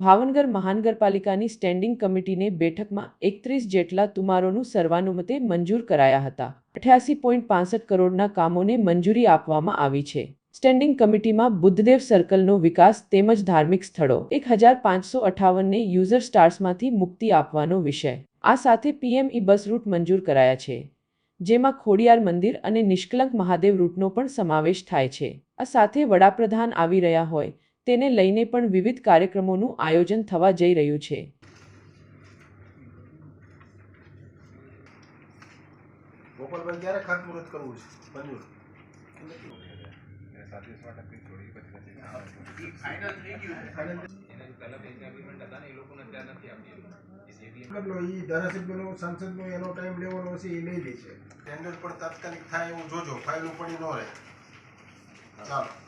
ભાવનગર મહાનગરપાલિકાની સ્ટેન્ડિંગ કમિટીને બેઠકમાં એકત્રીસ જેટલા તુમારોનું સર્વાનુમતે મંજૂર કરાયા હતા. અઠ્યાસી પોઈન્ટ પાંસઠ કરોડના કામોને મંજૂરી આપવામાં આવી છે. સ્ટેન્ડિંગ કમિટીમાં બુદ્ધદેવ સર્કલનો વિકાસ તેમજ ધાર્મિક સ્થળો, એક હજાર પાંચસો અઠાવનને યુઝર સ્ટાર્સમાંથી મુક્તિ આપવાનો વિષય, આ સાથે પીએમ ઈ બસ રૂટ મંજૂર કરાયા છે. જેમાં ખોડિયાર મંદિર અને નિષ્કલંક મહાદેવ રૂટનો પણ સમાવેશ થાય છે. આ સાથે વડાપ્રધાન આવી રહ્યા હોય તેને લઈને પણ વિવિધ કાર્યક્રમોનું આયોજન થવા જઈ રહ્યું છે. ગોપાલભાઈ ક્યારે ખાતમુહૂર્ત કરવું છે? મંજૂર ધારાસભ્યનો સાંસદનો એનો ટાઈમ લેવાનો હશે એ લઈ લેશે ટેન્ડર પણ તાત્કાલિક થાય એવું જોજો ફાઇલો પડી ન રહે. ચાલો.